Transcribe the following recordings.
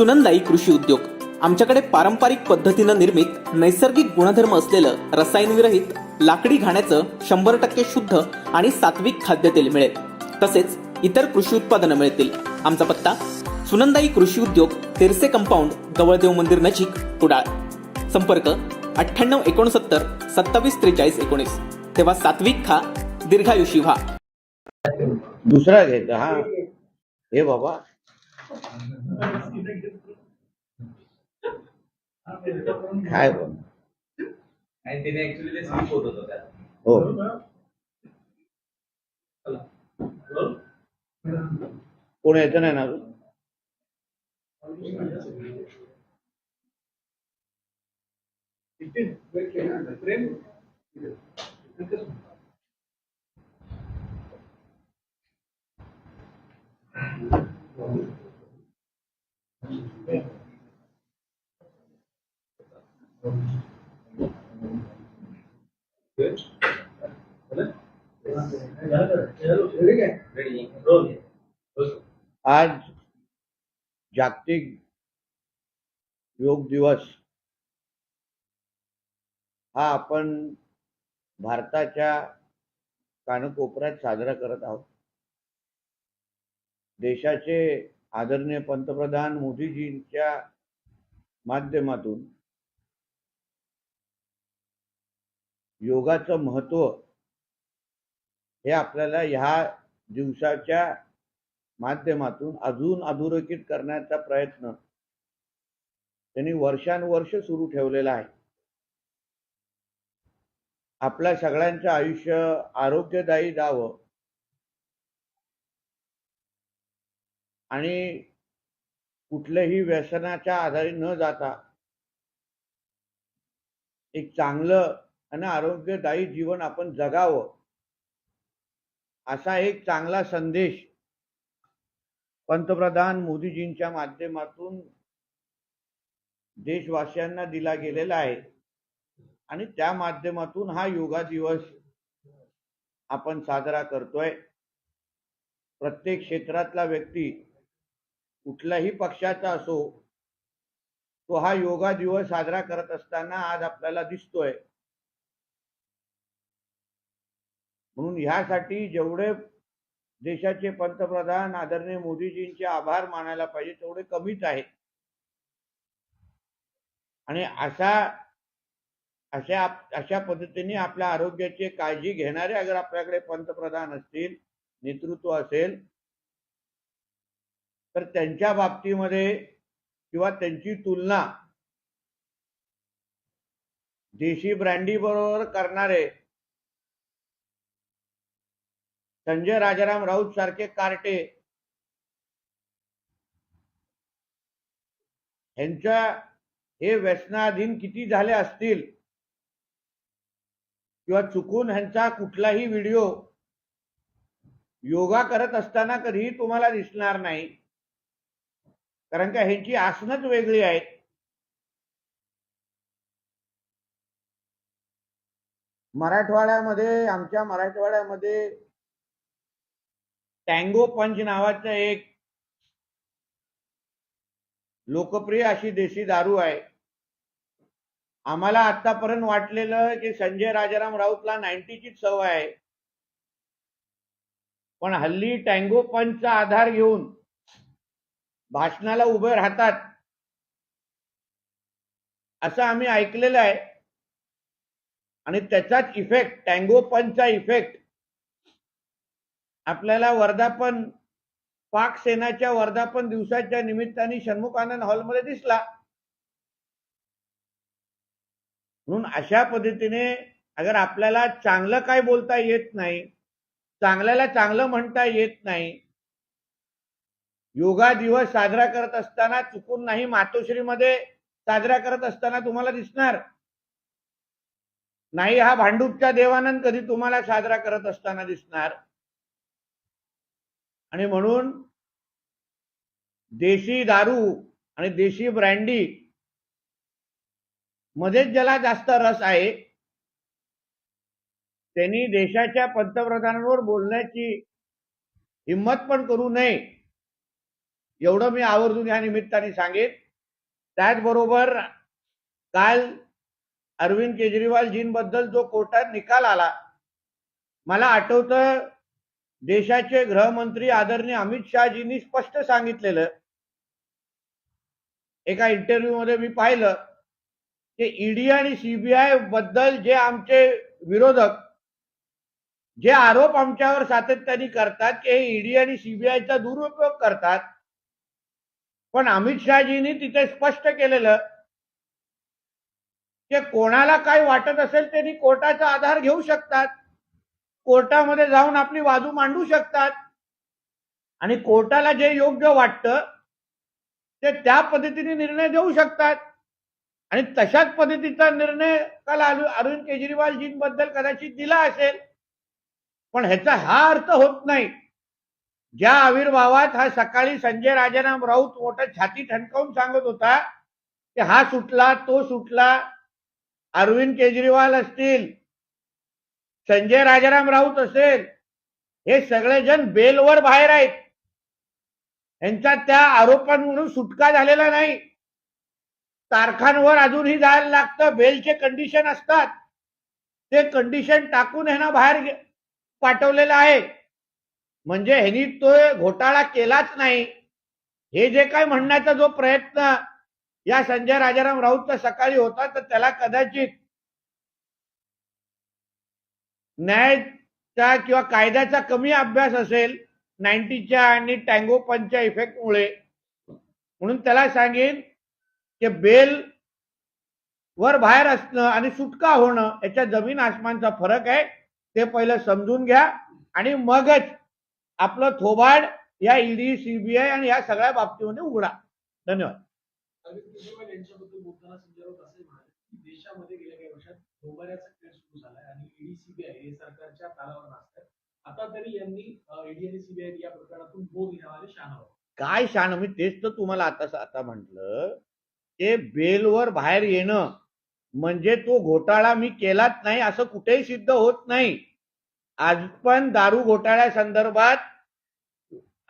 सुनंदाई कृषी उद्योग. आमच्याकडे पारंपरिक पद्धतीनं निर्मित नैसर्गिक गुणधर्म असलेलं रसायनविरहित लाकडी घाण्याचं शंभर टक्के शुद्ध आणि सात्विक खाद्यतेल मिळेल. तसेच इतर कृषी उत्पादनं मिळतील. आमचा पत्ता सुनंदाई कृषी उद्योग तेरसे कंपाऊंड गवळदेव मंदिर नजीक कुडाळ. संपर्क अठ्ठ्याण्णव एकोणसत्तर सत्तावीस त्रेचाळीस एकोणीस. तेव्हा सात्विक खा दीर्घायुषी व्हा. दुसरा घ्यायचा हा. हे बाबा काय बघ आणि तिने ऍक्च्युली ते स्लिप होत आज जागतिक योग दिवस. हा आपण भारताच्या कानकोपऱ्यात साजरा करत आहोत. देशाचे आदरणीय पंतप्रधान मोदीजींच्या माध्यमातून योगाचं महत्त्व हे आपल्याला ह्या दिवसाच्या माध्यमातून अजून अधोरेखित करण्याचा प्रयत्न त्यांनी वर्षानुवर्ष सुरू ठेवलेला आहे. आपल्या सगळ्यांचं आयुष्य आरोग्यदायी जावं आणि कुठल्याही व्यसनाच्या आधारे न जाता एक चांगलं आणि आरोग्यदायी जीवन आपण जगावं असा एक चांगला संदेश पंतप्रधान मोदीजींच्या माध्यमातून देशवासियांना दिला गेलेला आहे. आणि त्या माध्यमातून हा योगा दिवस आपण साजरा करतोय. प्रत्येक क्षेत्रातला व्यक्ती कुठल्याही पक्षाचा असो तो हा योगा दिवस साजरा करत असताना आज आपल्याला दिसतोय. म्हणून ह्यासाठी जेवढे देशाचे पंतप्रधान आदरणीय मोदीजींचे आभार मानायला पाहिजे तेवढे कमीच आहे आणि अशा अशा अशा पद्धतीने आपल्या आरोग्याची काळजी घेणारे अगर आपल्याकडे पंतप्रधान असतील नेतृत्व असेल तर त्यांच्या बाबतीमध्ये किंवा त्यांची तुलना देशी ब्रँडी बरोबर करणारे संजय राजाराम राऊत सारखे कार्टे यांच्या हे व्यसनाधीन किती झाले असतील? किंवा चुकून ह्यांचा कुठलाही व्हिडिओ योगा करत असताना कधीही तुम्हाला दिसणार नाही. कारण का ह्यांची आसनच वेगळी आहेत. मराठवाड्यामध्ये आमच्या मराठवाड्यामध्ये टँगो पंच नावाचं एक लोकप्रिय अशी देशी दारू आहे. आम्हाला आतापर्यंत वाटलेलं की संजय राजाराम राऊतला नाईन्टीचीच सवय आहे. पण हल्ली टँगो पंचचा आधार घेऊन भाषणाला उभे राहतात. असं आम्ही ऐकलेलं आहे. आणि त्याचाच इफेक्ट टँगोपनचा इफेक्ट आपल्याला वर्धापन पाक सेनाच्या वर्धापन दिवसाच्या निमित्ताने षण्मुखानंद हॉलमध्ये दिसला. म्हणून अशा पद्धतीने अगर आपल्याला चांगलं काय बोलता येत नाही चांगल्याला चांगलं म्हणता येत नाही योगा दिवस साजरा करत असताना चुकून नाही मातोश्रीमध्ये साजरा करत असताना तुम्हाला दिसणार. नाही हा भांडूपच्या देवानंद कधी तुम्हाला साजरा करत असताना दिसणार. आणि म्हणून देशी दारू आणि देशी ब्रँडी मध्येच ज्याला जास्त रस आहे त्यांनी देशाच्या पंतप्रधानांवर बोलण्याची हिंमत पण करू नये. एवढं मी आवर्जून या निमित्ताने सांगेन. त्याचबरोबर काल अरविंद केजरीवालजींबद्दल जो कोर्टात निकाल आला मला आठवतं देशाचे गृहमंत्री आदरणीय अमित शहाजींनी स्पष्ट सांगितलेलं. एका इंटरव्ह्यू मध्ये मी पाहिलं की ईडी आणि सीबीआयबद्दल जे आमचे विरोधक जे आरोप आमच्यावर सातत्याने करतात की हे ईडी आणि सीबीआयचा दुरुपयोग करतात पण अमित शहाजींनी तिथे स्पष्ट केलेलं की कोणाला काय वाटत असेल त्यांनी कोर्टाचा आधार घेऊ शकतात. कोर्टामध्ये जाऊन आपली बाजू मांडू शकतात. आणि कोर्टाला जे योग्य वाटतं ते त्या पद्धतीने निर्णय देऊ शकतात. आणि तशाच पद्धतीचा निर्णय काल अरविंद केजरीवालजींबद्दल कदाचित दिला असेल. पण ह्याचा हा अर्थ होत नाही. ज्या आविर्भावात हा सकाळी संजय राजाराम राऊत मोठं छाती ठणकावून सांगत होता की हा सुटला तो सुटला अरविंद केजरीवाल असतील संजय राजाराम राऊत असेल हे सगळेजण बेलवर बाहेर आहेत. यांचा त्या आरोपांवरून सुटका झालेला नाही. तारखांवर अजूनही जायला लागतं बेलचे कंडिशन असतात. ते कंडिशन टाकून ह्यांना बाहेर पाठवलेलं आहे. म्हणजे ह्यांनी तो घोटाळा केलाच नाही. हे जे काय म्हणण्याचा जो प्रयत्न या संजय राजाराम राऊतचा सकाळी होता तर त्याला कदाचित न्यायाचा किंवा कायद्याचा कमी अभ्यास असेल नाईन्टीच्या आणि टँगो पंचच्या इफेक्टमुळे. म्हणून त्याला सांगेन की बेल वर बाहेर असणं आणि सुटका होणं याच्या जमीन आसमानचा फरक आहे ते पहिलं समजून घ्या आणि मगच आपलं थोबाड या ईडी सीबीआय आणि या सगळ्या बाबतीमध्ये उघडा. धन्यवाद. अरविंद केजरीवाल यांच्याबद्दल बोलताना संजय राऊत असे म्हणाले की देशामध्ये गेल्या काही वर्षात डोंबाऱ्याचा खेळ सुरू झालाय आणि ईडी सीबीआय हे सरकारच्या तालावर नाचतात आता तरी यांनी ईडी आणि सीबीआय या प्रकरणातून बोध घेणारे शान काय शान? मी तेच तर तुम्हाला आता आता म्हंटल ते बेलवर बाहेर येणं म्हणजे तो घोटाळा मी केलाच नाही असं कुठेही सिद्ध होत नाही. आज पण दारू घोटाळ्या संदर्भात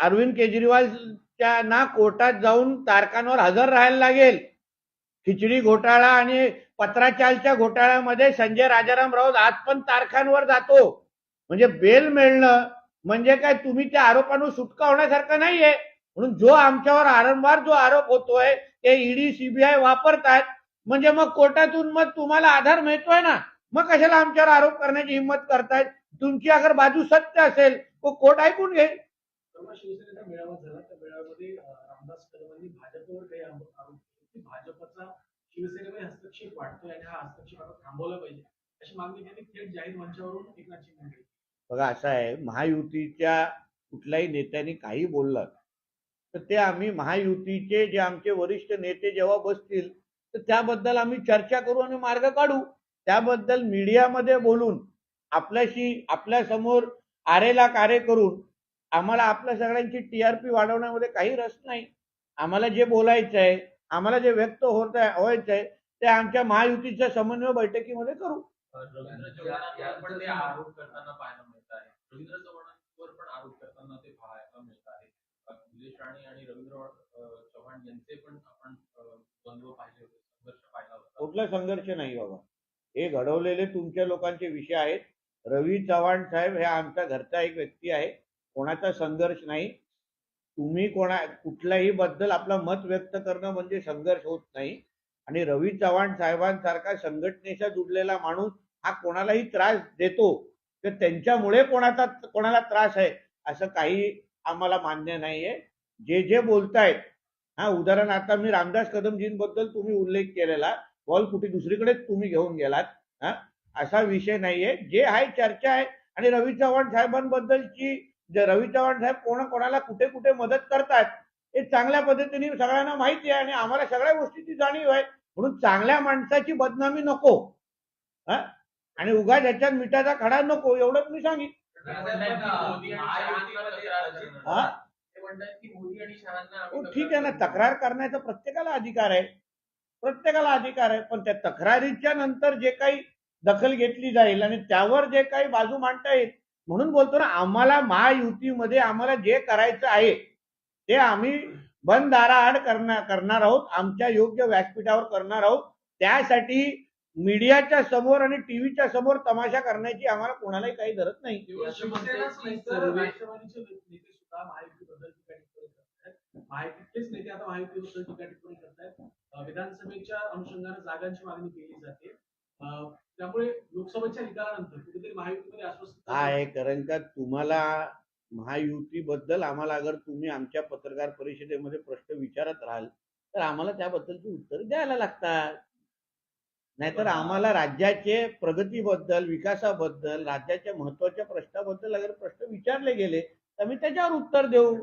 अरविंद केजरीवालच्या ना कोर्टात जाऊन तारखांवर हजर राहायला लागेल. खिचडी घोटाळा आणि पत्राचालच्या घोटाळ्यामध्ये संजय राजाराम राऊत आज पण तारखांवर जातो. म्हणजे बेल मिळणं म्हणजे काय? तुम्ही त्या आरोपांवर सुटका होण्यासारखं नाहीये. म्हणून जो आमच्यावर वारंवार जो आरोप होतोय ते ईडी सीबीआय वापरतात म्हणजे मग कोर्टातून मग तुम्हाला आधार मिळतोय ना? मग कशाला आमच्यावर आरोप करण्याची हिंमत करतायत? तुमची अगर बाजू सत्य असेल तो कोर्ट ऐकून घेईल. तेव्हा शिवसेनेचा मेळावा झाला. त्या मेळाव्यामध्ये रामदास कदमांनी भाजपवर काही आरोप केले की भाजपचा शिवसेनेमध्ये हस्तक्षेप वाढतोय आणि हा हस्तक्षेप आता थांबवला पाहिजे. अशी मागणी त्यांनी थेट जाहीर मंचावरून एकनाथ शिंदे केली. बघा असं आहे महायुतीच्या कुठल्याही नेत्यांनी काही बोललं तर ते आम्ही महायुतीचे जे आमचे वरिष्ठ नेते जेव्हा बसतील तर त्याबद्दल आम्ही चर्चा करू आणि मार्ग काढू. त्याबद्दल मीडियामध्ये बोलून आपल्याशी आपल्यासमोर आरेला कार्य करून आम्हाला आपल्या सगळ्यांची टीआरपी वाढवण्यामध्ये काही रस नाही. आम्हाला जे बोलायचं आहे आम्हाला जे व्यक्त होत आहे व्हायचं आहे ते आमच्या महायुतीच्या समन्वय बैठकीमध्ये करू. कुठला संघर्ष नाही बाबा. हे घडवलेले तुमच्या लोकांचे विषय आहेत. रवी चव्हाण साहेब हे आमच्या घरचा एक व्यक्ती आहे. कोणाचा संघर्ष नाही. तुम्ही कोणा कुठल्याही बद्दल आपलं मत व्यक्त करणं म्हणजे संघर्ष होत नाही. आणि रवी चव्हाण साहेबांसारखा संघटनेचा जुडलेला माणूस हा कोणालाही त्रास देतो तर त्यांच्यामुळे कोणाचा कोणाला त्रास आहे असं काही आम्हाला मान्य नाहीये. जे जे बोलतायत हा उदाहरण आता मी रामदास कदमजींबद्दल तुम्ही उल्लेख केलेला बॉल कुठे दुसरीकडेच तुम्ही घेऊन गेलात हा असा विषय नाहीये. जे आहे चर्चा आहे. आणि रवी चव्हाण साहेबांबद्दलची रवी चव्हाण साहेब कोणा कोणाला कुठे कुठे मदत करतात हे चांगल्या पद्धतीने सगळ्यांना माहिती आहे आणि आम्हाला सगळ्या गोष्टीची जाणीव आहे. म्हणून चांगल्या माणसाची बदनामी नको. हा? आणि उगा ज्याच्यात मिठाचा खडा नको एवढंच मी सांगितलं हा हो, ठीक आहे ना तक्रार करण्याचा प्रत्येकाला अधिकार आहे. प्रत्येकाला अधिकार आहे पण त्या तक्रारीच्या नंतर जे काही दखल घेतली जाईल आणि त्यावर जे काही बाजू मांडता येईल म्हणून बोलतो ना आम्हाला महायुतीमध्ये आम्हाला जे करायचं आहे ते आम्ही बंद दाराआड करणार करणार आहोत आमच्या योग्य व्यासपीठावर करणार आहोत. त्यासाठी मीडियाच्या समोर आणि टीव्हीच्या समोर तमाशा करण्याची आम्हाला कोणालाही काही गरज नाही. महायुतीतलेच नेते आता महायुतीबद्दल टीका टिप्पणी करतायत. विधानसभेच्या अनुषंगाने जागांची मागणी केली जाते. लोकसभेच्या निकालानंतर कुठेतरी महायुतीमध्ये काय आहे कारण का तुम्हाला महायुतीबद्दल आम्हाला अगर तुम्ही आमच्या पत्रकार परिषदेमध्ये प्रश्न विचारत राहाल तर आम्हाला त्याबद्दलची उत्तर द्यायला लागतात. नाहीतर आम्हाला राज्याचे प्रगतीबद्दल विकासाबद्दल राज्याच्या महत्त्वाच्या प्रश्नाबद्दल अगर प्रश्न विचारले गेले तर मी त्याच्यावर उत्तर देऊ.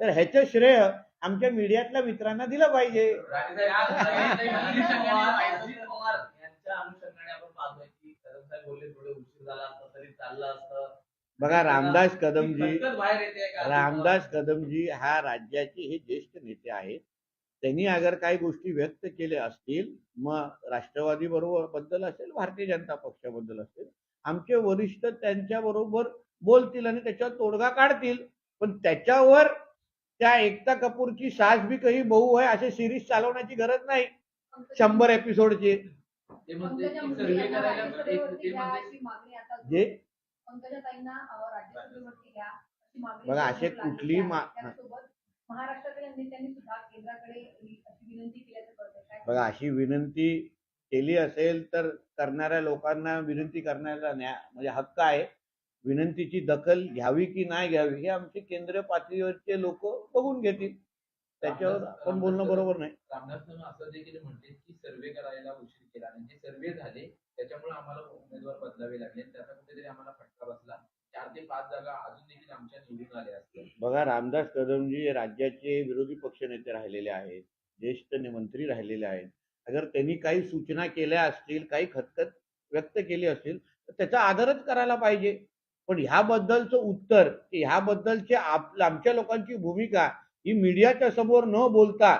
तर ह्याचं श्रेय आमच्या मीडियातल्या मित्रांना दिलं पाहिजे. साहेब बोलले थोडे उशीर झाला असता तरी चाललं असतं. बघा रामदास कदमजी खतखत बाहेर येते का? रामदास कदमजी हा राज्याचे हे ज्येष्ठ नेते आहेत. त्यांनी अगर काही गोष्टी व्यक्त केल्या असतील मग राष्ट्रवादी बरोबर बद्दल असेल भारतीय जनता पक्षाबद्दल असेल आमचे वरिष्ठ त्यांच्या बरोबर बोलतील आणि त्याच्यावर तोडगा काढतील. पण त्याच्यावर त्या एकता कपूरची सास भी काही बहु आहे असे सिरीज चालवण्याची गरज नाही. शंभर एपिसोडची ते म्हणते की सर्वे करायला एक- ते म्हणते जे पंकजाताईंना अं, राज्यसभेवरती घ्या अशी मागणी बघा, असे लागलेली कुठलीही आहे. मा- त्याचसोबत महाराष्ट्रातल्या नेत्यांनी सुद्धा केंद्राकडे ही अशी विनंती केल्याचं कळतंय. काय बघा अशी विनंती केली असेल तर करणाऱ्या लोकांना विनंती करण्याचा न्याय म्हणजे हक्क आहे. विनंतीची दखल घ्यावी की नाही घ्यावी हे आमचे केंद्रीय पातळीवरचे लोक बघून घेतील. त्याच्यावर आपण बोलणं बरोबर नाही. रामदासनं असं देखील म्हणते की सर्वे करायला उशीर केला आणि जे सर्वे झाले त्याच्यामुळे आम्हाला उमेदवार बदलावे लागले. त्याचा कुठेतरी आम्हाला फटका बसला. चार ते पाच जागा अजून देखील आमच्या निवडून आल्या असतील. बघा रामदास कदमजी हे राज्याचे विरोधी पक्षनेते राहिलेले आहेत ज्येष्ठ मंत्री राहिलेले आहेत. अगर त्यांनी काही सूचना केल्या असतील काही खतखत व्यक्त केली असतील तर त्याचा आदरच करायला पाहिजे. पण ह्याबद्दलचं उत्तर ह्याबद्दलची आप आमच्या लोकांची भूमिका ही मीडियाच्या समोर न बोलता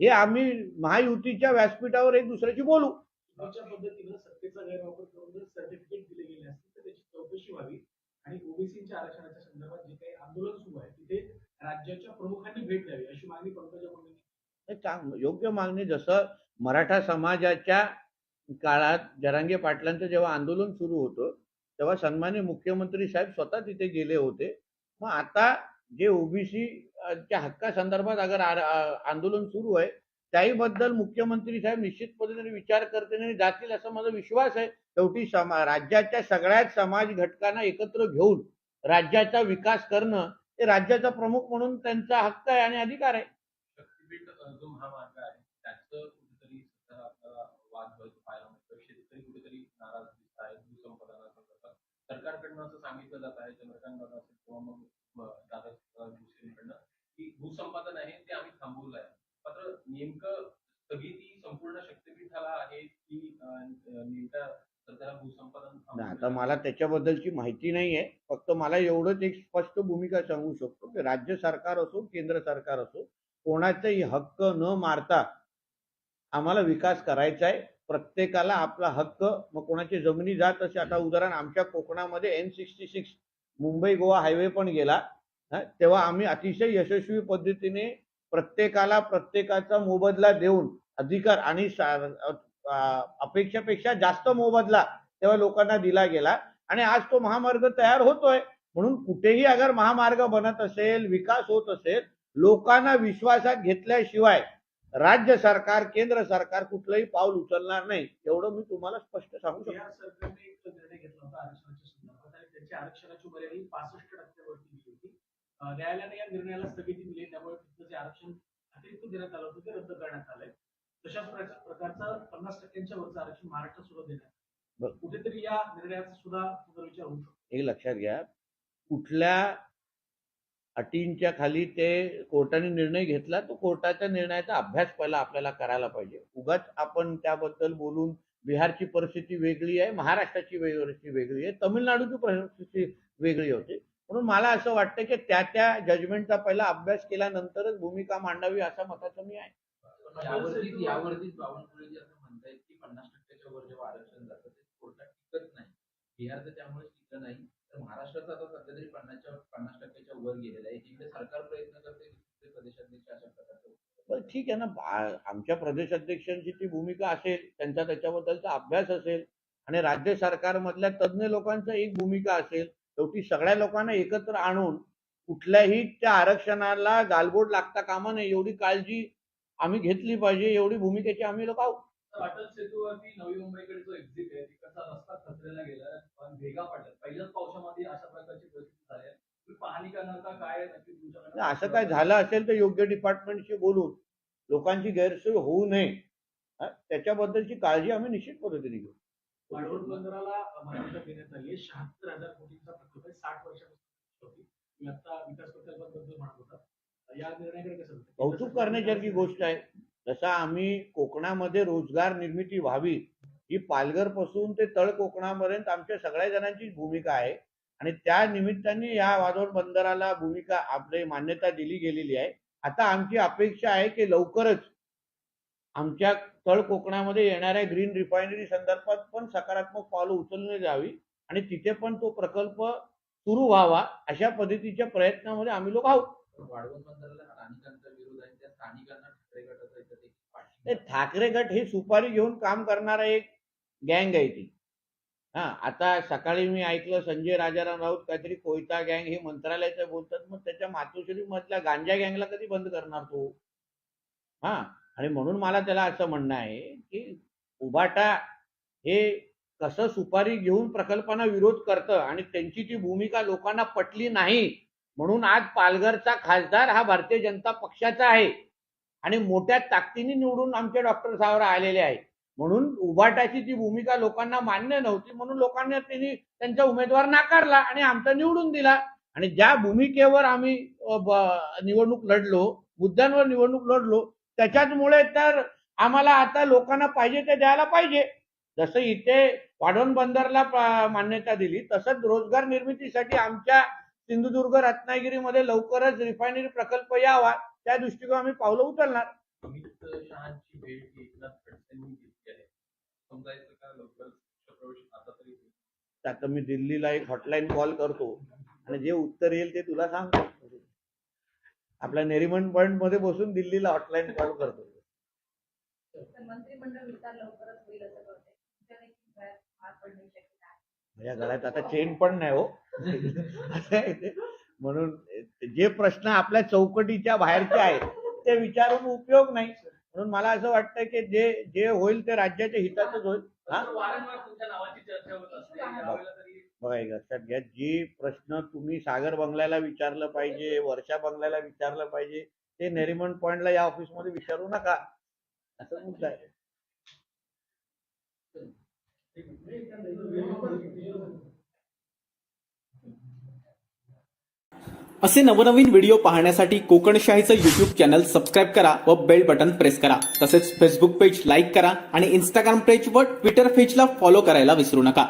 हे आम्ही महायुतीच्या व्यासपीठावर एक दुसऱ्याशी बोलू. चुकीच्या पद्धतीनं सत्तेचा गैरवापर करून जर सर्टिफिकेट दिले गेले असतील तर त्याची चौकशी व्हावी. आणि ओबीसीच्या आरक्षणाच्या संदर्भात जे काही आंदोलन सुरू आहे तिथे राज्याच्या प्रमुखांनी भेट द्यावी अशी मागणी पंकजा मुंडेंनी चांग योग्य मागणी जसं मराठा समाजाच्या काळात जरांगे पाटलांचं जेव्हा आंदोलन सुरू होतं तेव्हा सन्मान्य मुख्यमंत्री साहेब स्वतः तिथे गेले होते. मग आता जे ओबीसी च्या हक्कासंदर्भात अगर आंदोलन सुरू आहे त्याहीबद्दल मुख्यमंत्री साहेब निश्चित पद्धतीने विचार करतील आणि जातील असा माझा विश्वास आहे. शेवटी समा राज्याच्या सगळ्याच समाज घटकांना एकत्र घेऊन राज्याचा विकास करणं हे राज्याचा प्रमुख म्हणून त्यांचा हक्क आहे आणि अधिकार आहे. सरकारकडनं असं सांगितलं जात आहे. चंद्रकांत असेल किंवा मग दादा अ, की भूसंपादन आहे ते आम्ही थांबवलं आहे मात्र नेमकं स्थगिती संपूर्ण शक्तीपीठाला आहे की नेमका नेमक्या भूसंपादन नाही आता मला त्याच्याबद्दलची माहिती नाही आहे फक्त मला एवढंच एक स्पष्ट भूमिका सांगू शकतो की राज्य सरकार असो केंद्र सरकार असो कोणाचाही हक्क न मारता आम्हाला विकास करायचा आहे. प्रत्येकाला आपला हक्क मग कोणाची जमिनी जात असे आता उदाहरण आमच्या कोकणामध्ये N sixty six Mumbai Goa highway पण गेला तेव्हा आम्ही अतिशय यशस्वी पद्धतीने प्रत्येकाला प्रत्येकाचा मोबदला देऊन अधिकार आणि अपेक्षेपेक्षा अपेक्षापेक्षा जास्त मोबदला तेव्हा लोकांना दिला गेला. आणि आज तो महामार्ग तयार होतोय. म्हणून कुठेही अगर महामार्ग बनत असेल विकास होत असेल लोकांना विश्वासात घेतल्याशिवाय राज्य सरकार केंद्र सरकार कुठलंही पाऊल उचलणार नाही एवढं मी तुम्हाला स्पष्ट सांगू शकतो बिहार सरकारने एक निर्णय घेतला होता आरक्षणाच्या त्यांच्या आरक्षणाची मर्यादा ही पासष्ट टक्क्यावरती दिली होती. न्यायालयाने या निर्णयाला स्थगिती दिली त्यामुळे तिथलं जे आरक्षण अतिरिक्त देण्यात आलं होतं ते रद्द करण्यात आलंय तशाच प्रकार- प्रकारचं पन्नास टक्क्यांच्या वरचं आरक्षण महाराष्ट्रात सुद्धा देण्यात. कुठेतरी या निर्णयाचा सुद्धा पुनर्विचार होऊ शकतो. हे लक्षात घ्या कुठल्या अटींच्या खाली ते कोर्टाने निर्णय घेतला तो कोर्टाच्या निर्णयाचा अभ्यास पहिला आपल्याला करायला पाहिजे. उगाच आपण त्याबद्दल बोलून बिहारची परिस्थिती वेगळी आहे महाराष्ट्राची परिस्थिती वेगळी आहे तमिळनाडूची परिस्थिती वेगळी होती. म्हणून मला असं वाटतं की त्या त्या जजमेंटचा पहिला अभ्यास केल्यानंतरच भूमिका मांडावी असा मताचं मी आहे. पण असं की पन्नास टक्क्याच्या वर आरक्षण जातं ते बिहारचं त्यामुळे टिकलं नाही. तर महाराष्ट्राचं आता सध्या तरी पन्नासच्या पन्नास टक्क्याच्या वर गेलेलं आहे. इकडे सरकार प्रयत्न करते दुसरे प्रदेशाध्यक्ष अशा प्रकारचं ठीक आहे ना आमच्या प्रदेश अध्यक्षांची ती भूमिका असेल त्यांचा त्याच्याबद्दलचा अभ्यास असेल आणि राज्य सरकारमधल्या तज्ज्ञ लोकांचा एक भूमिका असेल शेवटी सगळ्या लोकांना एकत्र आणून कुठल्याही त्या आरक्षणाला गालबोट लागता कामा नये एवढी काळजी आम्ही घेतली पाहिजे एवढी भूमिकेची आम्ही लोक आहोत. तर अटल सेतूवरती नवी मुंबईकडे जो एक्झिट आहे तिकडचा रस्ता खचलेला गेला पण भेगा पडल्या. पहिल्याच पावसामध्ये अशा प्रकारची परिस्थिती झाली आहे. तुम्ही पाहणी करणार का? काय नक्की तुमच्याकडे? असं काय झालं असेल तर योग्य डिपार्टमेंटशी बोलून लोकांची गैरसोय होऊ नये. त्याच्याबद्दलची काळजी आम्ही निश्चित पद्धतीने घेऊ. वाढवण बंदराला मान्यता देण्यात आली आहे. शहात्तर हजार कोटींचा प्रकल्प आहे. साठ वर्षापासून होती. तुम्ही आता विकास प्रकल्पाबद्दल म्हणत होता. या निर्णयाकडे कसं बघता? कौतुक करण्यासारखी गोष्ट आहे. जसा आम्ही कोकणामध्ये रोजगार निर्मिती व्हावी ही पालघरपासून ते तळ कोकणापर्यंत आमच्या सगळ्या जणांची भूमिका आहे. आणि त्या निमित्ताने या वादळ बंदराला भूमिका आपली मान्यता दिली गेलेली आहे. आता आमची अपेक्षा आहे की लवकरच आमच्या तळ कोकणामध्ये येणाऱ्या ग्रीन रिफायनरी संदर्भात पण सकारात्मक पावलं उचलली जावी आणि तिथे पण तो प्रकल्प सुरू व्हावा अशा पद्धतीच्या प्रयत्नामध्ये आम्ही लोक आहोत. ठाकरे गट हे सुपारी घेऊन काम करणारा एक गँग आहे ती. हा आता सकाळी मी ऐकलं संजय राजाराम राऊत काहीतरी कोयता गँग हे मंत्रालयाचं बोलतात मग त्याच्या मातोश्री मधल्या गांजा गँगला कधी बंद करणार तो? हा आणि म्हणून मला त्याला असं म्हणणं आहे की उबाटा हे कसं सुपारी घेऊन प्रकल्पांना विरोध करतं आणि त्यांची ती भूमिका लोकांना पटली नाही म्हणून आज पालघरचा खासदार हा भारतीय जनता पक्षाचा आहे. आणि मोठ्या ताकदीने निवडून आमचे डॉक्टर सावरा आलेले आहेत. म्हणून उभाटाची जी भूमिका लोकांना मान्य नव्हती म्हणून लोकांनी त्यांनी त्यांचा उमेदवार नाकारला आणि आमचा निवडून दिला. आणि ज्या भूमिकेवर आम्ही निवडणूक लढलो मुद्द्यांवर निवडणूक लढलो त्याच्याचमुळे तर आम्हाला आता लोकांना पाहिजे ते द्यायला पाहिजे. जसं इथे वाढवण बंदरला मान्यता दिली तसंच रोजगार निर्मितीसाठी आमच्या सिंधुदुर्ग रत्नागिरीमध्ये लवकरच रिफायनरी प्रकल्प यावा त्या दृष्टिकोन आम्ही पावलं उचलणार अमित शहाची भेट एकनाथ खडसेंनी घेतली आहे समजायचं का लवकरच पक्षप्रवेश आता तरी होईल. आता मी दिल्लीला एक हॉटलाईन कॉल करतो. आणि जे उत्तर येईल ते तुला सांगतो. आपल्या नेरिमन पॉइंटमध्ये बसून दिल्लीला हॉटलाईन कॉल करतो. माझ्या गळ्यात आता चेन पण नाही हो. असं आहे ते. म्हणून जे प्रश्न आपल्या चौकटीच्या बाहेरचे आहेत ते विचारून उपयोग नाही. म्हणून मला असं वाटतं की जे जे होईल ते राज्याच्या हितातच होईल. हा? बघा लक्षात घ्या जे प्रश्न तुम्ही सागर बंगल्याला विचारलं पाहिजे वर्षा बंगल्याला विचारलं पाहिजे ते नेरिमन पॉइंटला या ऑफिसमध्ये विचारू नका. असं मुद्दा आहे असे नवनवीन व्हिडिओ पाहण्यासाठी कोकणशाहीचं युट्यूब चॅनल सबस्क्राईब करा व बेल बटन प्रेस करा. तसेच फेसबुक पेज लाईक करा आणि इंस्टाग्राम पेज व ट्विटर पेजला फॉलो करायला विसरू नका.